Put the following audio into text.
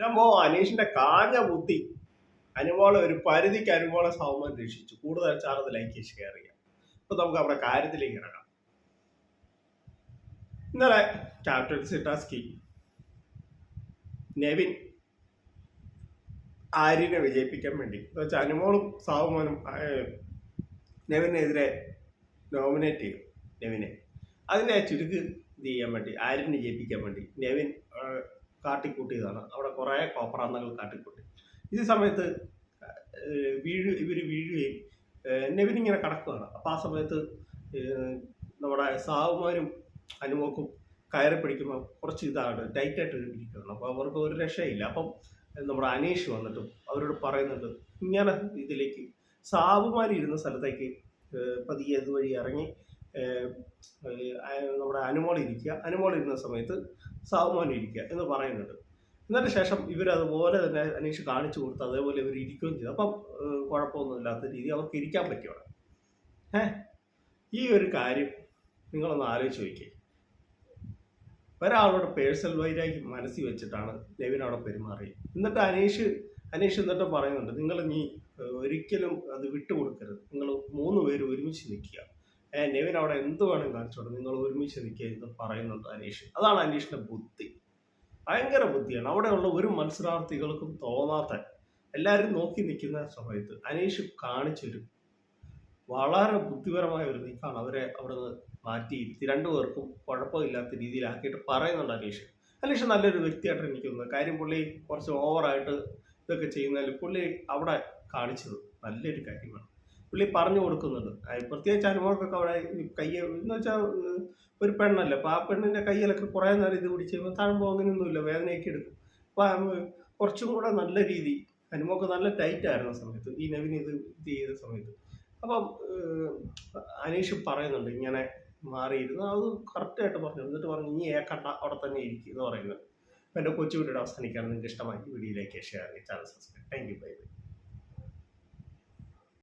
നമ്മോ അനീഷിന്റെ കാഞ്ഞ ബുദ്ധി അനുമോളെ ഒരു പരിധിക്ക് അനുമോളെ സൗമ്യം രക്ഷിച്ചു കൂടുതൽ ചാർജ് ലൈക്ക് ഷെയർ ചെയ്യാം. അപ്പൊ നമുക്ക് അവിടെ കാര്യത്തിലേക്ക് ഇറങ്ങാം ഇന്നലെ ക്യാപ്റ്റൻ സിട്ടാസ്കി നെവിൻ ആര്യനെ വിജയിപ്പിക്കാൻ വേണ്ടി. എന്ന് വെച്ചാൽ അനുമോളും സാവുമോനും നെവിനെതിരെ നോമിനേറ്റ് ചെയ്യും. നെവിനെ. അതിനെ ചുരുക്ക് ഇത് ചെയ്യാൻ വേണ്ടി ആര്യനെ ജയിപ്പിക്കാൻ വേണ്ടി. നെവിൻ കാട്ടിക്കൂട്ടിയതാണ്. അവിടെ കുറേ കോപ്രാന്തങ്ങൾ കാട്ടിക്കൂട്ടി. ഈ സമയത്ത് വീഴു ഇവർ വീഴുകയും നെവിൻ ഇങ്ങനെ കടക്കുകയാണ് അപ്പോൾ ആ സമയത്ത് നമ്മുടെ സാവുമാരും അനുമോക്കും കയറി പിടിക്കുമ്പോൾ കുറച്ച് ഇതാണ് ടൈറ്റായിട്ട് ഇരിക്കുകയാണ്. അപ്പോൾ അവർക്ക് ഒരു രക്ഷയില്ല. അപ്പം നമ്മുടെ അനീഷ് വന്നിട്ട് അവരോട് പറയുന്നുണ്ട് ഇങ്ങനെ ഇതിലേക്ക് സാവുമാരി ഇരുന്ന സ്ഥലത്തേക്ക് പതിയെ ഇതുവഴി ഇറങ്ങി നമ്മുടെ അനുമോളിരിക്കുക അനുമോളിരുന്ന സമയത്ത് സാവുമാൻ ഇരിക്കുക എന്ന് പറയുന്നുണ്ട്. എന്നിട്ട് ശേഷം ഇവരതുപോലെ തന്നെ അനീഷ് കാണിച്ചു കൊടുത്ത് അതേപോലെ ഇവർ ഇരിക്കുകയും ചെയ്തു. അപ്പം കുഴപ്പമൊന്നുമില്ലാത്ത രീതി അവർക്ക് ഇരിക്കാൻ പറ്റിയോടെ ഏ ഈ ഒരു കാര്യം നിങ്ങളൊന്ന് ആലോചിച്ച് നോക്കിയേ. ഒരാളോട് പേഴ്സണൽ വൈരാഗ്യം മനസ്സിൽ വെച്ചിട്ടാണ് ലെവിൻ അവിടെ പെരുമാറിയത്. എന്നിട്ട് അനീഷ് അനീഷ് എന്നിട്ട് പറയുന്നുണ്ട് നിങ്ങൾ നീ ഒരിക്കലും അത് വിട്ടുകൊടുക്കരുത്. നിങ്ങൾ മൂന്ന് പേര് ഒരുമിച്ച് നിൽക്കുക. നെവിൻ അവിടെ എന്ത് വേണം കാണിച്ചോട്ടെ നിങ്ങൾ ഒരുമിച്ച് നിൽക്കുക എന്ന് പറയുന്നുണ്ട് അനീഷ്. അതാണ് അനീഷിന്റെ ബുദ്ധി. ഭയങ്കര ബുദ്ധിയാണ്. അവിടെയുള്ള ഒരു മത്സരാർത്ഥികൾക്കും തോന്നാത്ത എല്ലാവരും നോക്കി നിൽക്കുന്ന സമയത്ത് അനീഷ് കാണിച്ചൊരു വളരെ ബുദ്ധിപരമായ ഒരു നീക്കാണ് അവരെ അവിടെ നിന്ന് മാറ്റിയിരുത്തി രണ്ടുപേർക്കും കുഴപ്പമില്ലാത്ത രീതിയിലാക്കിയിട്ട് പറയുന്നുണ്ട് അനീഷ്. അനീഷ് നല്ലൊരു വ്യക്തിയായിട്ട് എനിക്ക് തോന്നുന്നത്. കാര്യം പുള്ളി കുറച്ച് ഓവറായിട്ട് ഇതൊക്കെ ചെയ്യുന്നതിൽ പുള്ളി അവിടെ കാണിച്ചത് നല്ലൊരു കാര്യമാണ്. പുള്ളി പറഞ്ഞു കൊടുക്കുന്നുണ്ട്. പ്രത്യേകിച്ച് അനുഭവമൊക്കെ അവിടെ കയ്യെ എന്ന് വെച്ചാൽ ഒരു പെണ്ണല്ലേ. അപ്പോൾ ആ പെണ്ണിന്റെ കയ്യിലൊക്കെ കുറേ നേരം ഇത് പിടിച്ച് കഴിയുമ്പോൾ താഴുമ്പോൾ അങ്ങനെയൊന്നുമില്ല. വേദനയൊക്കെ എടുക്കും. അപ്പോൾ കുറച്ചും കൂടെ നല്ല രീതി അനുമോക്ക് നല്ല ടൈറ്റ് ആയിരുന്ന സമയത്ത്. ഈ നവിൻ ഇത് ഇത് ചെയ്ത സമയത്ത്. അപ്പം അനീഷ് പറയുന്നുണ്ട് ഇങ്ങനെ മാറിയിരുന്നു. അത് കറക്റ്റായിട്ട് പറഞ്ഞു. എന്നിട്ട് പറഞ്ഞു ഇനി ഏക്കണ്ട അവിടെ തന്നെ ഇരിക്കും എന്ന് പറയുന്നത്. എന്റെ കൊച്ചു വീഡിയോ അവസാനിക്കാൻ നിങ്ങൾക്ക് ഇഷ്ടമായി വീഡിയോയിലേക്ക് share channel subscribe thank you bye bye